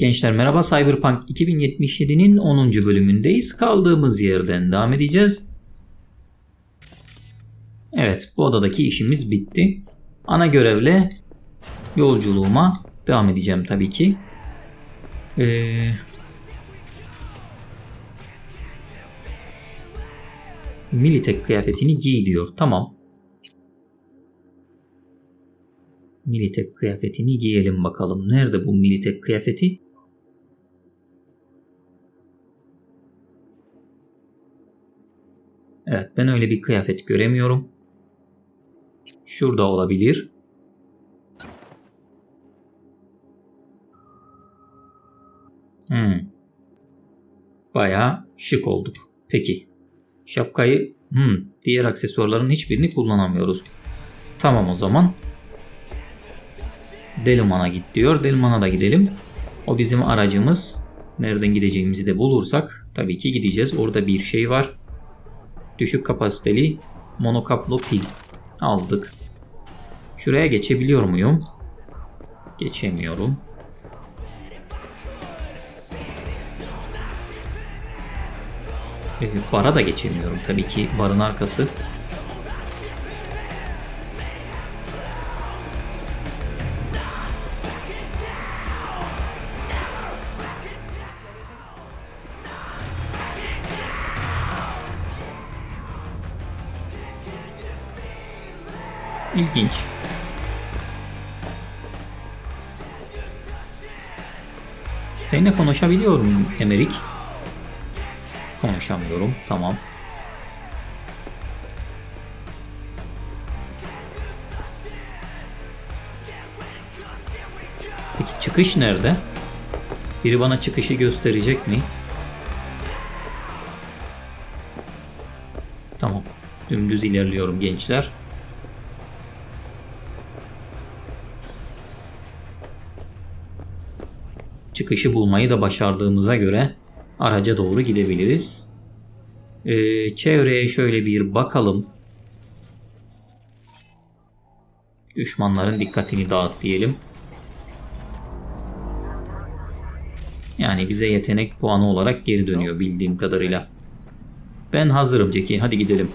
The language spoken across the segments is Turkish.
Gençler merhaba Cyberpunk 2077'nin 10. bölümündeyiz. Kaldığımız yerden devam edeceğiz. Evet bu odadaki işimiz bitti. Ana görevle yolculuğuma devam edeceğim tabii ki. Ee, Militek kıyafetini giy diyor. Tamam. Militek kıyafetini giyelim bakalım. Nerede bu Militek kıyafeti? Evet ben öyle bir kıyafet göremiyorum. Şurada olabilir. Hmm. Bayağı şık olduk. Peki. Şapkayı hmm, diğer aksesuarların hiçbirini kullanamıyoruz. Tamam o zaman. Delman'a git diyor. Delman'a da gidelim. O bizim aracımız. Nereden gideceğimizi de bulursak tabii ki gideceğiz. Orada bir şey var. Düşük kapasiteli monokaplo pil aldık. Şuraya geçebiliyor muyum? Geçemiyorum. Ee, bara da geçemiyorum tabii ki barın arkası. İlginç. Seninle konuşabiliyor muyum Emerik? Konuşamıyorum. Tamam. Peki çıkış nerede? Biri bana çıkışı gösterecek mi? Tamam. Dümdüz ilerliyorum gençler. Çıkışı bulmayı da başardığımıza göre araca doğru gidebiliriz. Ee, çevreye şöyle bir bakalım. Düşmanların dikkatini dağıt diyelim. Yani bize yetenek puanı olarak geri dönüyor bildiğim kadarıyla. Ben hazırım Jackie. Hadi gidelim.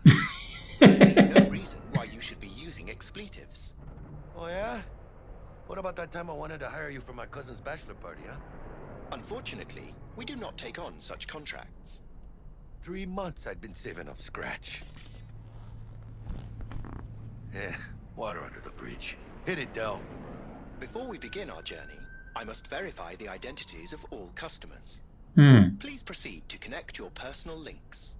be using expletives. oh yeah? What about that time I wanted to hire you for my cousin's bachelor party, huh? Unfortunately, we do not take on such contracts. Three months I'd been saving up scratch. Yeah, water under the bridge. Hit it, Dell. Before we begin our journey, I must verify the identities of all customers. Hmm. Please proceed to connect your personal links.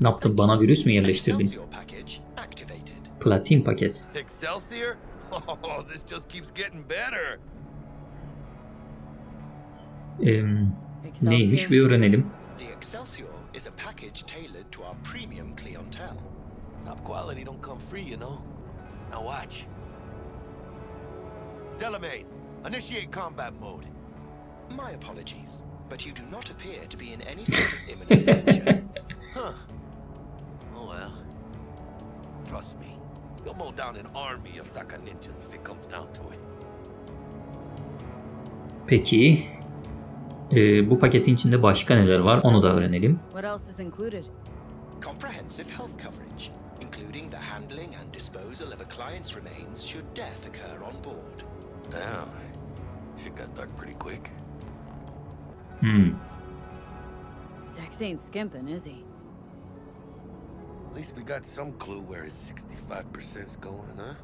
Ne yaptın? Bana virüs mü yerleştirdin? Excelsior package activated. Platin paket. Excelsior? Oh, this just keeps getting better. Em, neymiş bir öğrenelim. The Excelsior is a package tailored to our premium clientele. Top quality don't come free, you know. Now watch. Delamain, initiate combat mode. My apologies, but you do not appear to be in any sort of imminent danger. Huh. Oh well. Trust me, you'll mow down an army of Saka ninjas if it comes down to it. Peki. E, bu paketin içinde başka neler var? Onu da öğrenelim. What else is included? Comprehensive health coverage, including the handling and disposal of a client's remains should death occur on board. Damn. Shit got dark pretty quick. Hmm. Dex ain't skimping, is he? At least we got some clue where his 65%'s going, huh?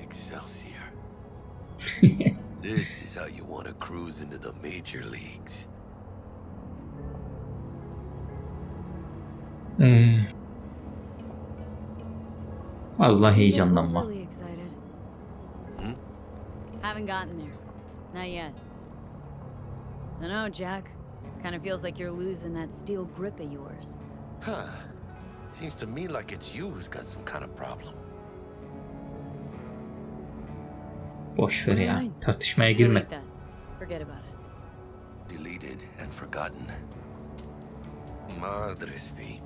Excelsior. this is how you want to cruise into the major leagues. Ee, fazla heyecanlanma. Overly excited. Hmm? Haven't gotten there. Not yet. Dunno, Jack. Kind of feels like you're losing that steel grip of yours. Huh. Seems to me like it's you who's got some kind of problem. Boş ver ya. Fine. Tartışmaya girme. Delete that. Forget about it. Deleted and forgotten. Madres V.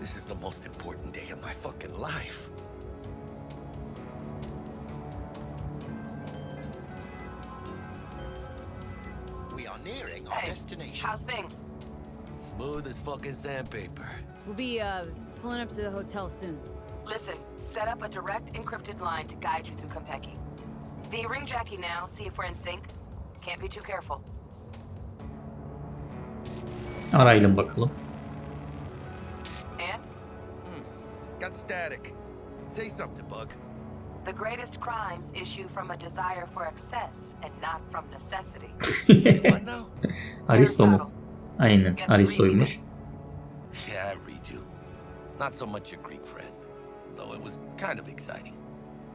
This is the most important day of my fucking life. We are nearing our Hey, destination. how's things? Smooth as fucking sandpaper. We'll be uh pulling up to the hotel soon. Listen, set up a direct encrypted line to guide you through Kompeki. V, ring Jackie now, see if we're in sync. Can't be too careful. Arayalım bakalım. And hmm. Got static. Say something, Bug. the greatest crimes issue from a desire for excess and not from necessity. What now? Aristo mu? Aynen. Guess Aristo'ymuş. Yeah, I read you. Not so much your Greek friend, though it was kind of exciting.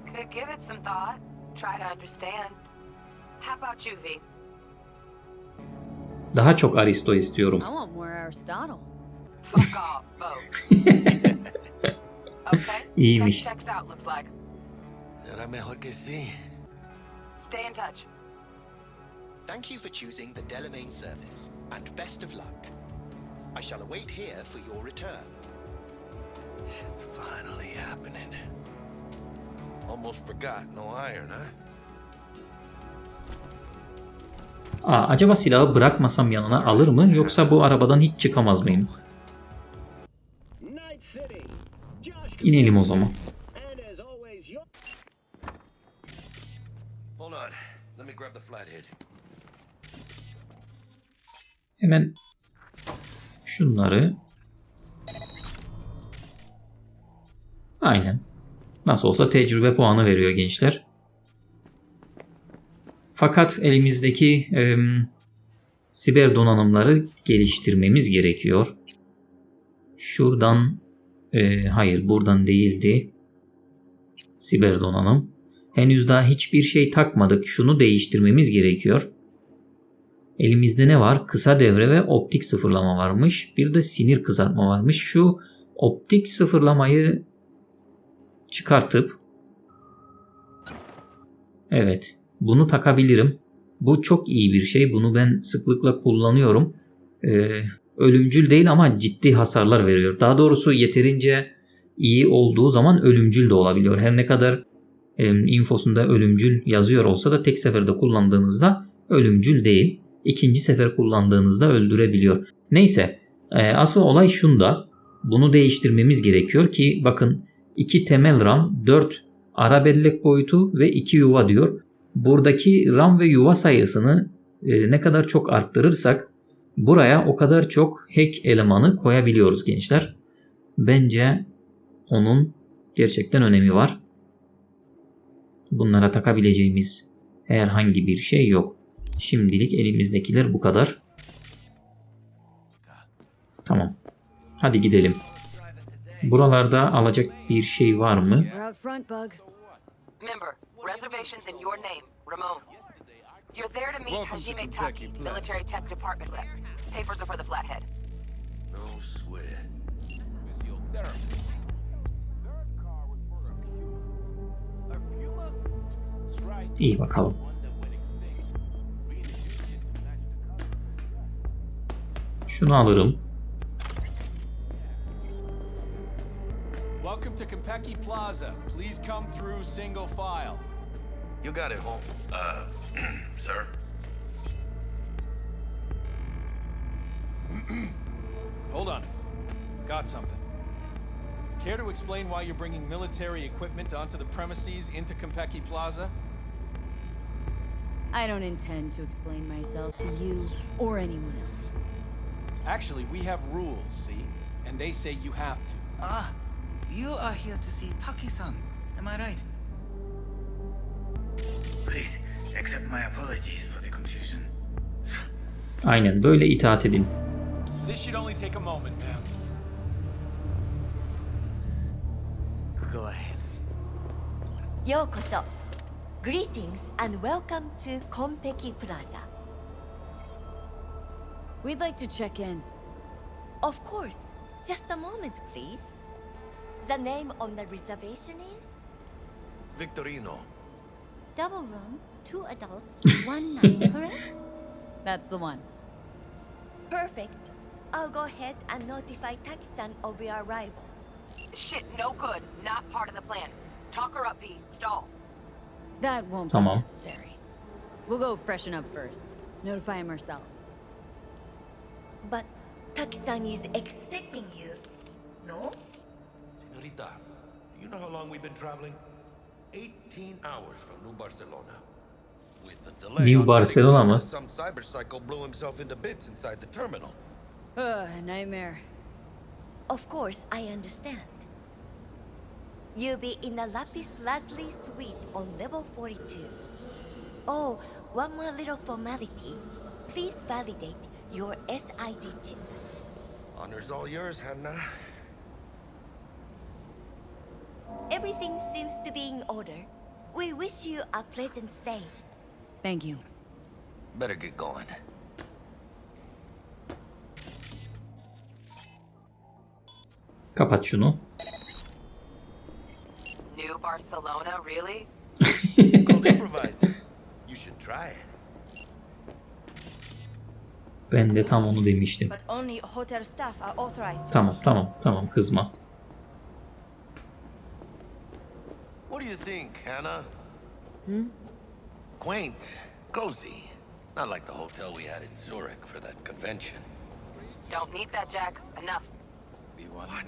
Could give it some thought. Try to understand. How about you, V? Daha çok Aristo istiyorum. I want more Aristotle. Fuck off, both. Okay? İyiymiş. Text checks out, looks like. Será mejor que sí. Stay in touch. Thank you for choosing the Delamain service, and best of luck. I shall await here for your return. Shit's finally happening. Almost forgot, no iron, huh? Aa, acaba silahı bırakmasam yanına alır mı yoksa bu arabadan hiç çıkamaz mıyım? İnelim o zaman. and as always your Hold on. Let me grab the flathead. Hemen şunları Aynen. Nasıl olsa tecrübe puanı veriyor gençler. Fakat elimizdeki em, siber donanımları geliştirmemiz gerekiyor. Şuradan e, hayır buradan değildi. Siber donanım. Henüz daha hiçbir şey takmadık. Şunu değiştirmemiz gerekiyor. Elimizde ne var? Kısa devre ve optik sıfırlama varmış. Bir de sinir kızartma varmış. Şu optik sıfırlamayı çıkartıp Evet. Bunu takabilirim. Bu çok iyi bir şey. Bunu ben sıklıkla kullanıyorum. Ee, ölümcül değil ama ciddi hasarlar veriyor. Daha doğrusu yeterince iyi olduğu zaman ölümcül de olabiliyor. Her ne kadar em, infosunda ölümcül yazıyor olsa da tek seferde kullandığınızda ölümcül değil. İkinci sefer kullandığınızda öldürebiliyor. Neyse e, asıl olay şunda. Bunu değiştirmemiz gerekiyor ki bakın 2 temel RAM, 4 ara bellek boyutu ve 2 yuva diyor. Buradaki RAM ve yuva sayısını e, ne kadar çok arttırırsak buraya o kadar çok hack elemanı koyabiliyoruz gençler. Bence onun gerçekten önemi var. Bunlara takabileceğimiz herhangi bir şey yok. Şimdilik elimizdekiler bu kadar. Tamam. Hadi gidelim. Buralarda alacak bir şey var mı? Member, reservations in your name, Ramon. You're there to meet Hajime Taki, military tech department rep. Papers are for the flathead. No sweat. İyi bakalım. Şunu alırım. Welcome to Kompeki Plaza. Please come through single file. You got it home. Uh, sir? Hold on. Got something. Care to explain why you're bringing military equipment onto the premises into Kompeki Plaza? I don't intend to explain myself to you or anyone else. Actually, we have rules, see? And they say you have to. Ah, you are here to see Taki-san, am I right? Please, accept my apologies for the confusion. Aynen böyle itaat edin. This should only take a moment, ma'am. Go ahead. Yokoso. Greetings and welcome to Konpeki Plaza. We'd like to check in. Of course. Just a moment, please. The name on the reservation is Victorino. double room, two adults, one night, correct? That's the one. Perfect. I'll go ahead and notify Taki-san of your arrival. Shit, no good. Not part of the plan. Talk her up, V. Stall. That won't Tamam. be necessary. We'll go freshen up first. Notify him ourselves. But Taki-san is expecting you. No? Senorita, do you know how long we've been traveling? 18 hours from New Barcelona. With the delay New Barcelona medical, mı? Some cyber psycho blew himself into bits inside the terminal. Ugh, nightmare. Of course, I understand. You'll be in the Lapis Lazuli suite on level 42. Oh, one more little formality. Please validate your SID chip. Honor's all yours, Hannah. Everything seems to be in order. We wish you a pleasant stay. Thank you. Better get going. Kapat şunu. New Barcelona, really? It's called improvising. You should try it. Ben de tam onu demiştim. But only hotel staff are authorized. Tamam tamam tamam kızma. What do you think, Hannah? Hmm? Quaint, cozy. Not like the hotel we had in Zurich for that convention. Don't need that, Jack. Enough. What? I'm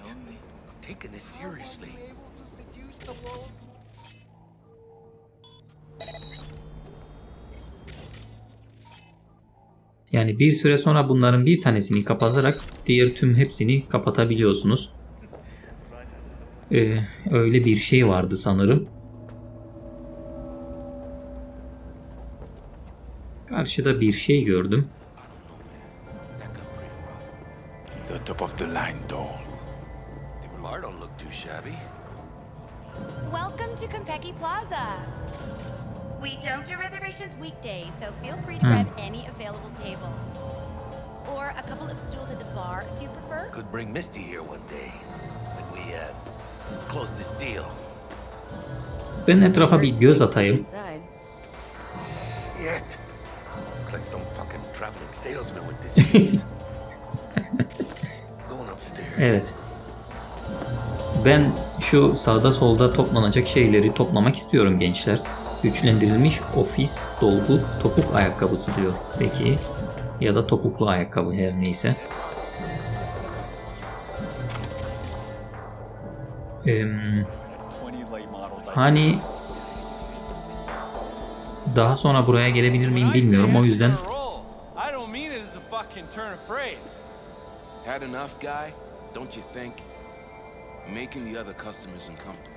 taking this seriously. Yani bir süre sonra bunların bir tanesini kapatarak diğer tüm hepsini kapatabiliyorsunuz. Ee, öyle bir şey vardı sanırım. Karşıda bir şey gördüm. Ben etrafa bir göz atayım. Evet. Ben şu sağda solda toplanacak şeyleri toplamak istiyorum gençler. Güçlendirilmiş ofis dolgu topuk ayakkabısı diyor. Peki ya da topuklu ayakkabı her neyse. Em, hani daha sonra buraya gelebilir miyim bilmiyorum. O yüzden. Had enough, guy? Don't you think? Making the other customers uncomfortable.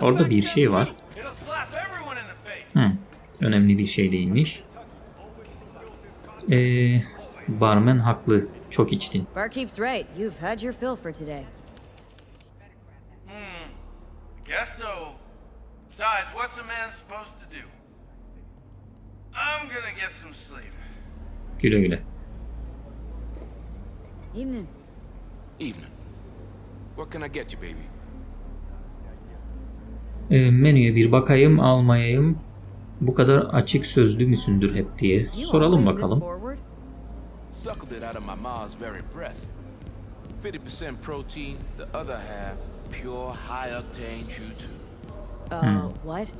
Orada bir şey var. Hı, önemli bir şey değilmiş. Ee, barmen haklı. Çok içtin. Barkeep's right. You've had your fill for today. Guess so. Besides, what's a man supposed to do? I'm gonna get some sleep. Güle güle. Evening. Evening. What can I get you, baby? Ee, menüye bir bakayım, almayayım. Bu kadar açık sözlü müsündür hep diye soralım bakalım. Suckled it out of my mom's very breast. 50% protein, the other half pure high octane true two. Uh, what?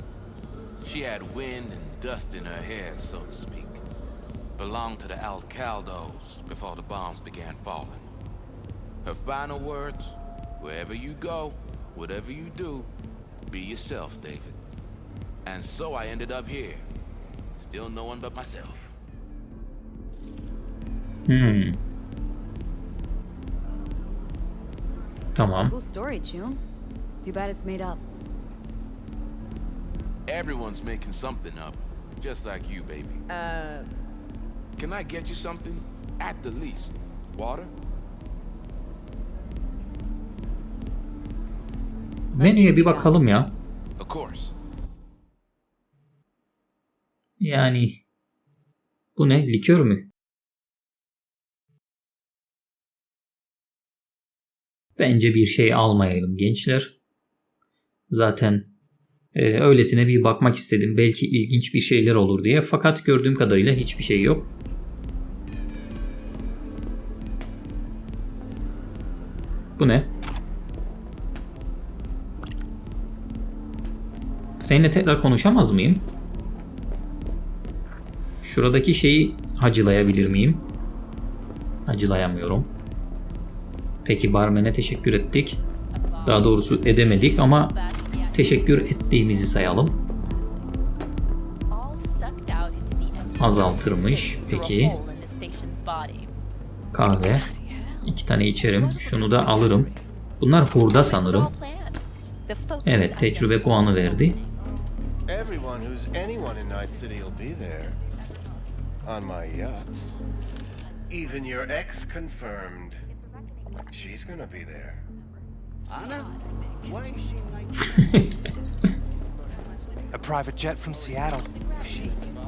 She had wind and dust in her hair, so to speak. Belonged to the Alcaldos before the bombs began falling. Her final words wherever you go, whatever you do, be yourself, David. And so I ended up here. Still no one but myself. Hmm. Tamam. Cool story, Chum. Too bad it's made up. Everyone's making something up, just like you, baby. Uh, Can I get you something? At the least. Water? Menüye bir bakalım ya. Of course. Yani Bu ne? Likör mü? Bence bir şey almayalım gençler. Zaten e, öylesine bir bakmak istedim. Belki ilginç bir şeyler olur diye. Fakat gördüğüm kadarıyla hiçbir şey yok. Bu ne? Seninle tekrar konuşamaz mıyım? Şuradaki şeyi hacılayabilir miyim? Hacılayamıyorum. Peki barmene teşekkür ettik. Daha doğrusu edemedik ama teşekkür ettiğimizi sayalım. Azaltırmış. Peki. Kahve. İki tane içerim. Şunu da alırım. Bunlar hurda sanırım. Evet tecrübe puanı verdi. Even your ex confirmed. She's gonna be there. Anna, why is she night? A private jet from Seattle. More.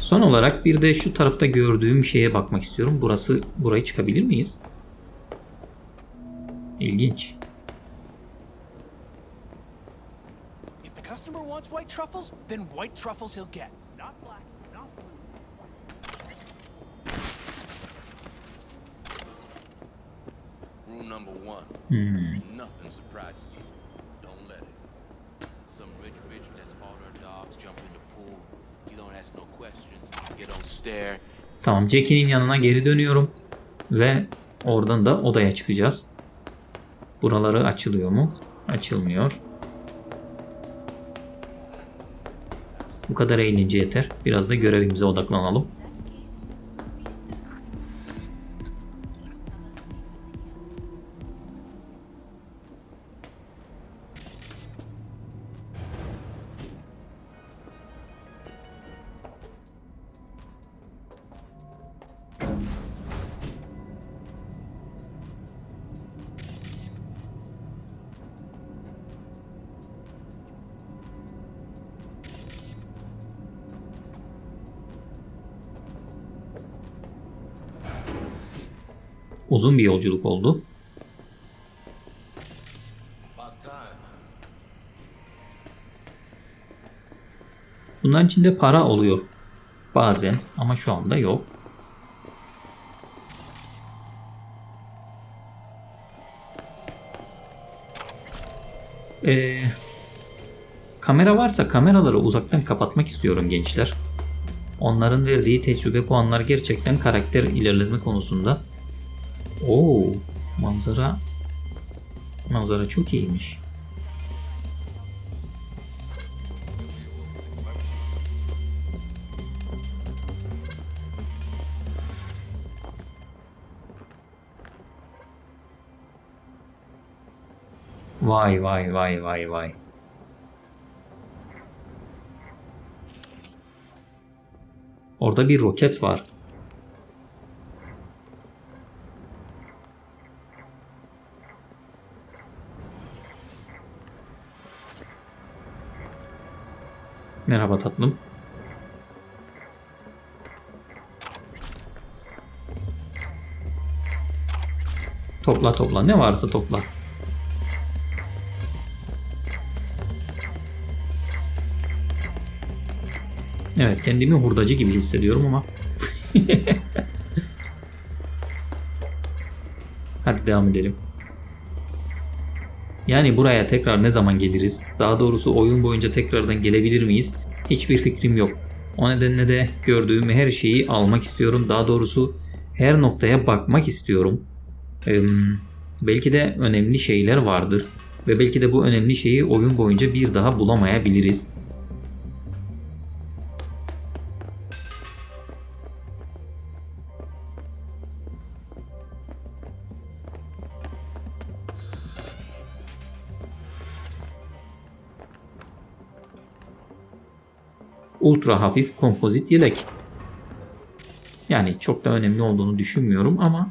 Son olarak bir de şu tarafta gördüğüm şeye bakmak istiyorum. Burası burayı çıkabilir miyiz? İlginç. If the customer wants white truffles, then white truffles he'll get. Not black, not blue. Rule number one. Hmm. Nothing surprises you. Don't let it. Some rich bitch lets all her dogs jump in the pool. You don't ask no questions. You don't stare. Tamam Jackie'nin yanına geri dönüyorum. Ve oradan da odaya çıkacağız. Buraları açılıyor mu? Açılmıyor. Bu kadar eğlence yeter. Biraz da görevimize odaklanalım. Uzun bir yolculuk oldu. Bunların içinde para oluyor. Bazen ama şu anda yok. Ee, kamera varsa kameraları uzaktan kapatmak istiyorum gençler. Onların verdiği tecrübe puanlar gerçekten karakter ilerleme konusunda. Oo, manzara manzara çok iyiymiş. Vay vay vay vay vay. Orada bir roket var. Merhaba tatlım. Topla topla ne varsa topla. Evet kendimi hurdacı gibi hissediyorum ama. Hadi devam edelim. Yani buraya tekrar ne zaman geliriz? Daha doğrusu oyun boyunca tekrardan gelebilir miyiz? Hiçbir fikrim yok. O nedenle de gördüğüm her şeyi almak istiyorum. Daha doğrusu her noktaya bakmak istiyorum. Ee, belki de önemli şeyler vardır. Ve belki de bu önemli şeyi oyun boyunca bir daha bulamayabiliriz. Ultra hafif kompozit yelek. Yani çok da önemli olduğunu düşünmüyorum ama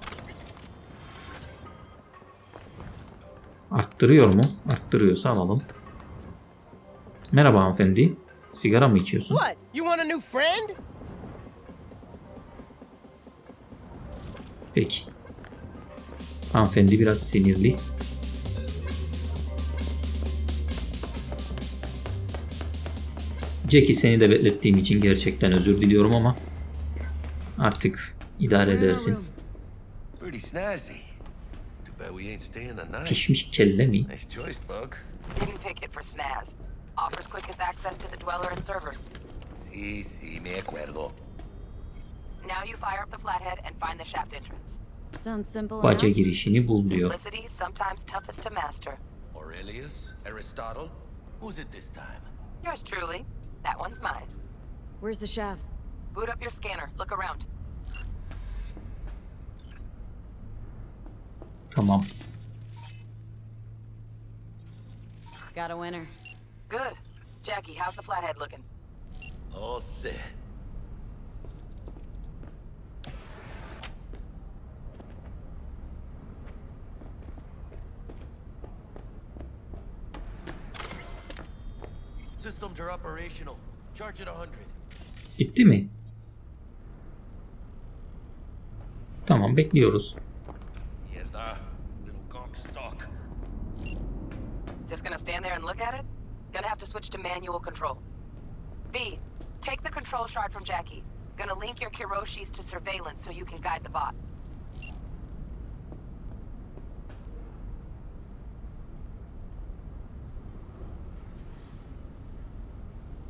arttırıyor mu? Arttırıyorsa alalım. Merhaba hanımefendi. Sigara mı içiyorsun? Peki. Hanımefendi biraz sinirli. Jackie seni de beklettiğim için gerçekten özür diliyorum ama artık idare edersin. Pişmiş kelle mi? Nice choice, Bug. Didn't pick it for snaz. Offers quickest access to the dweller and servers. Sí, sí, me acuerdo. Now you fire up the flathead and find the shaft entrance. Sounds simple Baca girişini bul diyor. Simplicity is sometimes toughest to master. Aurelius? Aristotle? Who's it this time? Yours truly. That one's mine. Where's the shaft? Boot up your scanner. Look around. Tamam. Got a winner. Good. Jackie, how's the flathead looking? All set. Systems are operational. Charge it a hundred. Gitti mi? Tamam bekliyoruz. Mierda, little cockstock. Just gonna stand there and look at it? Gonna have to switch to manual control. V, take the control shard from Jackie. Gonna link your Kiroshis to surveillance so you can guide the bot.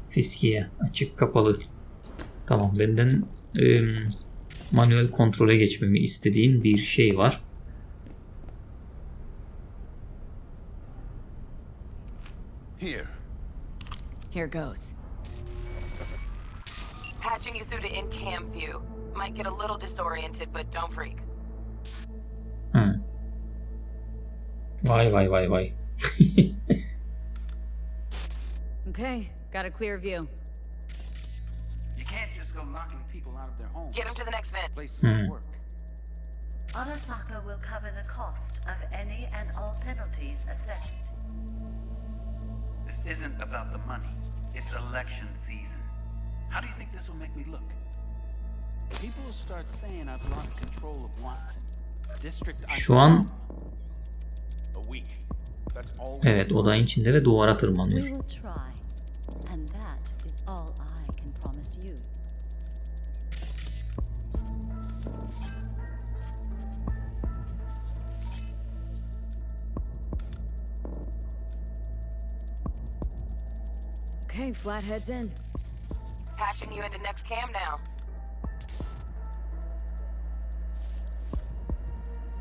Fiskiye açık kapalı. Tamam benden em, manuel kontrole geçmemi istediğin bir şey var. Here. Here goes. Patching you through to in-cam view. Might get a little disoriented, but don't freak. Hı. Vay vay vay vay. Okay, got a clear view. You can't just go knocking people out of their homes. Get him to the next vent. Places Hmm. at work. Arasaka will cover the cost of any and all penalties assessed. This isn't about the money. It's election season. How do you think this will make me look? People will start saying I've lost control of Watson. District Şu an A week. That's all. evet odayın içinde ve duvara tırmanıyor. Will try. And that is all I can promise you. Okay, flathead's in. Patching you into next cam now.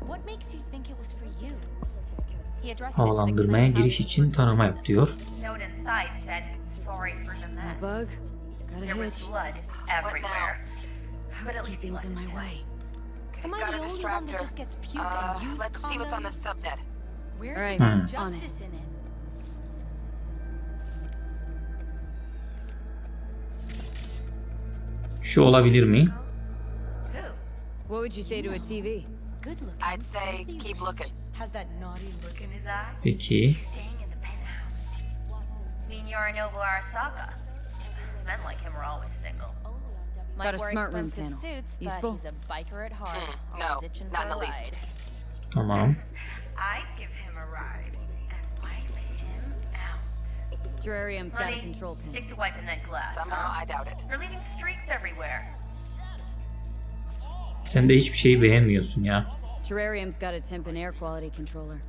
What makes you think it was for you? Havalandırmaya giriş için tarama yap diyor. Am I the only one that just gets puke Uh, and used let's see what's on the subnet. Where's Alright, the Hmm. justice in it? Şu olabilir mi? What would you say to a TV? Good looking. I'd say keep looking. Peki. Got a smart room panel. Useful? He's a biker at heart. Hmm, no, not in the least. Tamam. I'd give him a ride and wipe him out. Terrarium's got a control panel. stick to wiping that glass. Somehow? I doubt it. You're leaving streaks everywhere. Sen de hiçbir şeyi beğenmiyorsun ya. Terrarium's got a temp and air quality controller.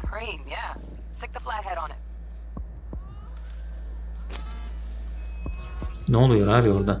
Cream, yeah. Stick the flathead on it. Ne oluyor abi orada?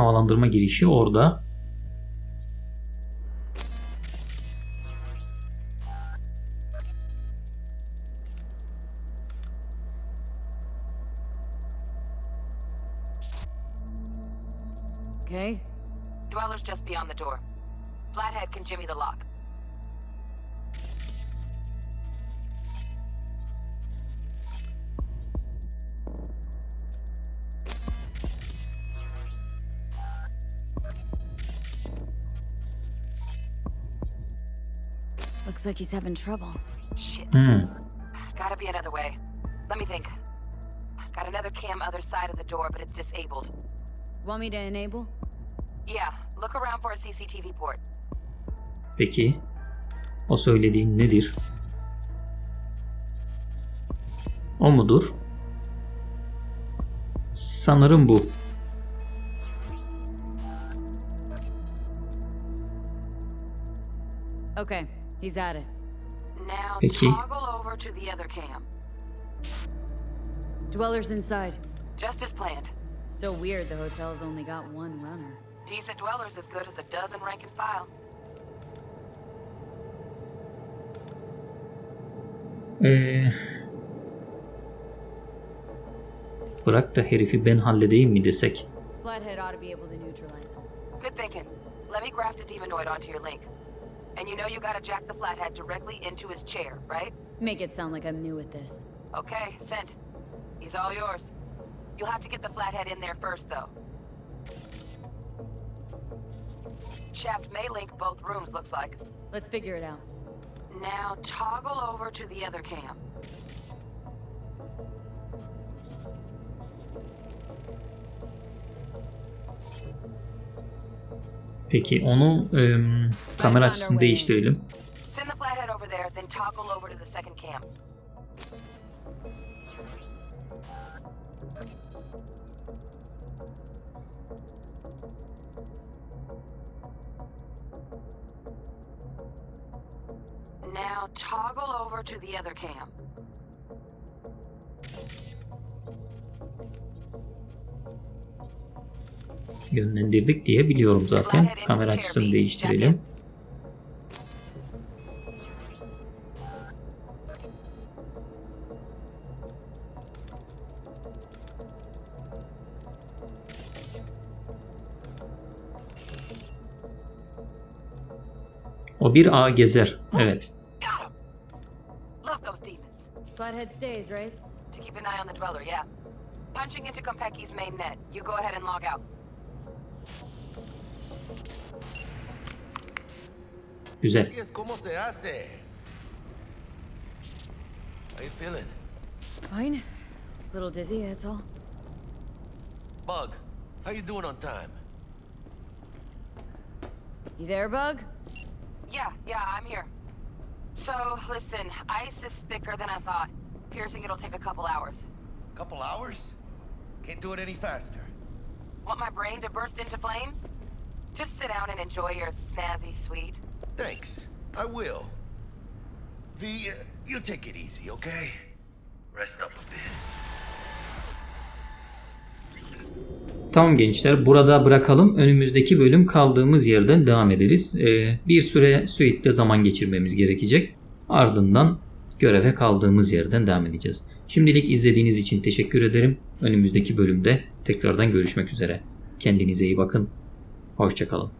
Havalandırma girişi orada. Looks like he's having trouble. Shit. Hmm. Gotta be another way. Let me think. Got another cam other side of the door, but it's disabled. Want me to enable? Yeah, look around for a CCTV port. Peki. O söylediğin nedir? O mudur? Sanırım bu. Okay, he's at it. Now Peki. toggle over to the other cam. Dweller's inside. Just as planned. Still weird the hotel's only got one runner. Decent dweller's as good as a dozen rank and file. Ee, bırak da herifi ben halledeyim mi desek? Flathead ought to be able to neutralize him. Good thinking. Let me graft a demonoid onto your link. And you know you gotta jack the flathead directly into his chair, right? Make it sound like I'm new at this. Okay, sent. He's all yours. You'll have to get the flathead in there first, though. Shaft may link both rooms, looks like. Let's figure it out. Now toggle over to the other cam. Peki onu em, kamera açısını değiştirelim. Now toggle over to the other cam. Yönlendirdik diye biliyorum zaten. Kamera açısını değiştirelim. O bir ağ gezer. Evet. Love those demons. Flathead stays, right? To keep an eye on the dweller, yeah. Punching into Kompeki's main net. You go ahead and log out. Güzel. Así es como se hace. How you feeling? Fine. A Little dizzy, that's all. Bug, how you doing on time? You there, Bug? Yeah, yeah, I'm here. So, listen, ice is thicker than I thought. Piercing it'll take a couple hours. Couple hours? Can't do it any faster. Want my brain to burst into flames? Just sit down and enjoy your snazzy sweet. Thanks. I will. V, uh, you take it easy, okay? Rest up a bit. Tamam gençler burada bırakalım. Önümüzdeki bölüm kaldığımız yerden devam ederiz. Ee, bir süre suite'de zaman geçirmemiz gerekecek. Ardından göreve kaldığımız yerden devam edeceğiz. Şimdilik izlediğiniz için teşekkür ederim. Önümüzdeki bölümde tekrardan görüşmek üzere. Kendinize iyi bakın. Hoşçakalın.